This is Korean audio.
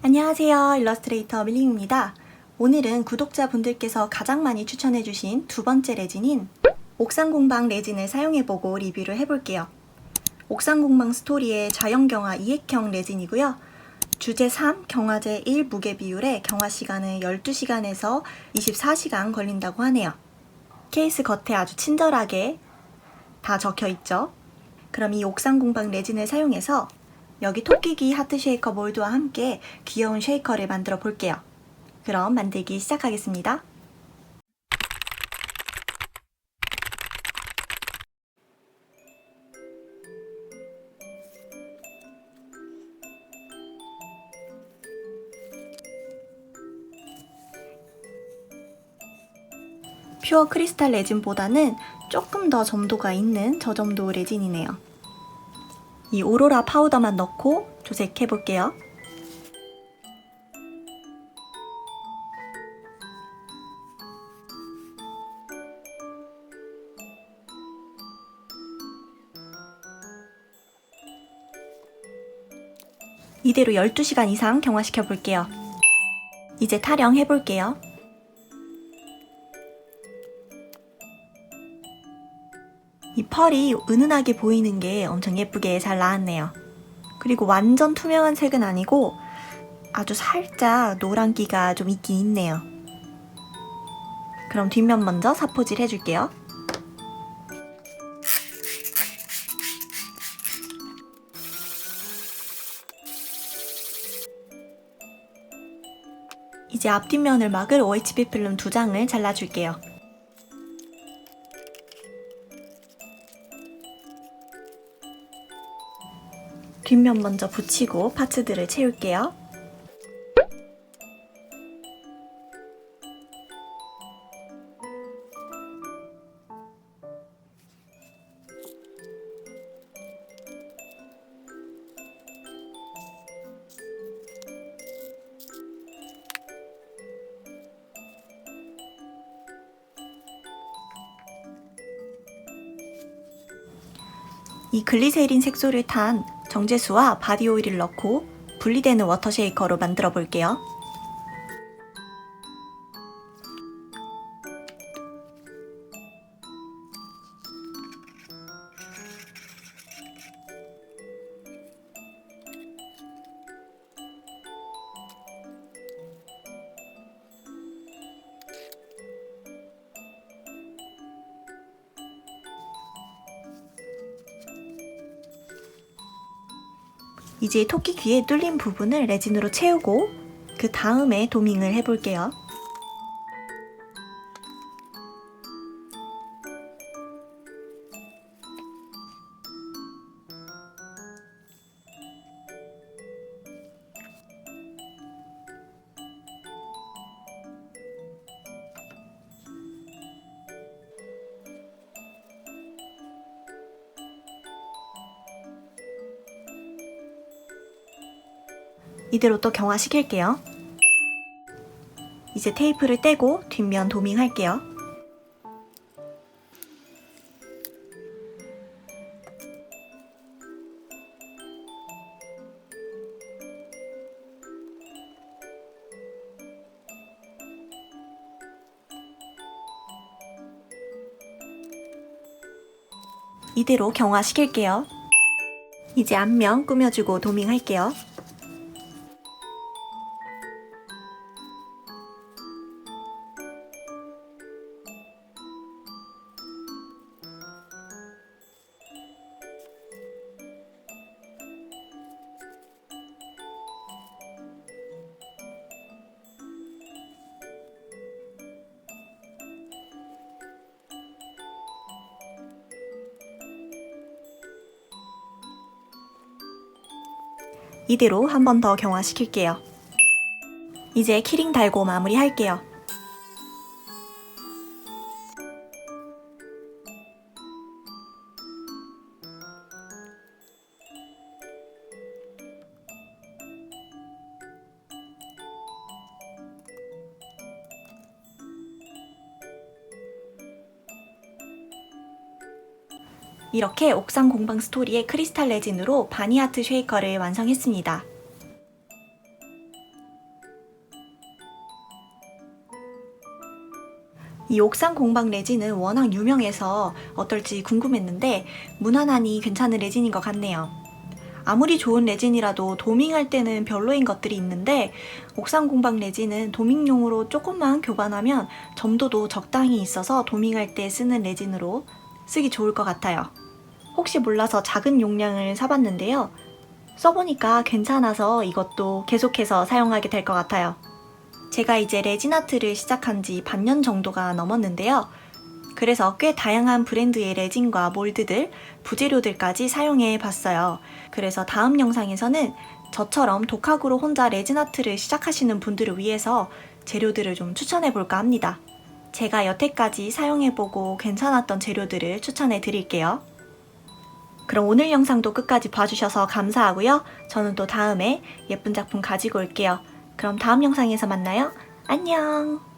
안녕하세요. 일러스트레이터 밀링입니다. 오늘은 구독자분들께서 가장 많이 추천해주신 두 번째 레진인 옥상공방 레진을 사용해보고 리뷰를 해볼게요. 옥상공방 스토리의 자연경화 이액형 레진이고요. 주제 3, 경화제 1 무게 비율에 경화 시간은 12시간에서 24시간 걸린다고 하네요. 케이스 겉에 아주 친절하게 다 적혀 있죠. 그럼 이 옥상공방 레진을 사용해서 여기 토끼기 하트 쉐이커 몰드와 함께 귀여운 쉐이커를 만들어 볼게요. 그럼 만들기 시작하겠습니다. 퓨어 크리스탈 레진보다는 조금 더 점도가 있는 저점도 레진이네요. 이 오로라 파우더만 넣고 조색해 볼게요. 이대로 12시간 이상 경화시켜 볼게요. 이제 타령 해 볼게요. 이 펄이 은은하게 보이는 게 엄청 예쁘게 잘 나왔네요. 그리고 완전 투명한 색은 아니고 아주 살짝 노란기가 좀 있긴 있네요. 그럼 뒷면 먼저 사포질 해줄게요. 이제 앞뒷면을 막을 OHB 필름 두 장을 잘라줄게요. 뒷면 먼저 붙이고 파츠들을 채울게요. 이 글리세린 색소를 탄 정제수와 바디오일을 넣고 분리되는 워터 쉐이커로 만들어 볼게요. 이제 토끼 귀에 뚫린 부분을 레진으로 채우고 그 다음에 도밍을 해볼게요. 이대로 또 경화시킬게요. 이제 테이프를 떼고 뒷면 도밍할게요. 이대로 경화시킬게요. 이제 앞면 꾸며주고 도밍할게요. 이대로 한 번 더 경화시킬게요. 이제 키링 달고 마무리 할게요. 이렇게 옥상 공방 스토리의 크리스탈 레진으로 바니아트 쉐이커를 완성했습니다. 이 옥상 공방 레진은 워낙 유명해서 어떨지 궁금했는데 무난하니 괜찮은 레진인 것 같네요. 아무리 좋은 레진이라도 도밍할 때는 별로인 것들이 있는데 옥상 공방 레진은 도밍용으로 조금만 교반하면 점도도 적당히 있어서 도밍할 때 쓰는 레진으로 쓰기 좋을 것 같아요. 혹시 몰라서 작은 용량을 사봤는데요. 써보니까 괜찮아서 이것도 계속해서 사용하게 될 것 같아요. 제가 이제 레진 아트를 시작한 지 반년 정도가 넘었는데요. 그래서 꽤 다양한 브랜드의 레진과 몰드들, 부재료들까지 사용해 봤어요. 그래서 다음 영상에서는 저처럼 독학으로 혼자 레진 아트를 시작하시는 분들을 위해서 재료들을 좀 추천해 볼까 합니다. 제가 여태까지 사용해보고 괜찮았던 재료들을 추천해 드릴게요. 그럼 오늘 영상도 끝까지 봐주셔서 감사하고요. 저는 또 다음에 예쁜 작품 가지고 올게요. 그럼 다음 영상에서 만나요. 안녕!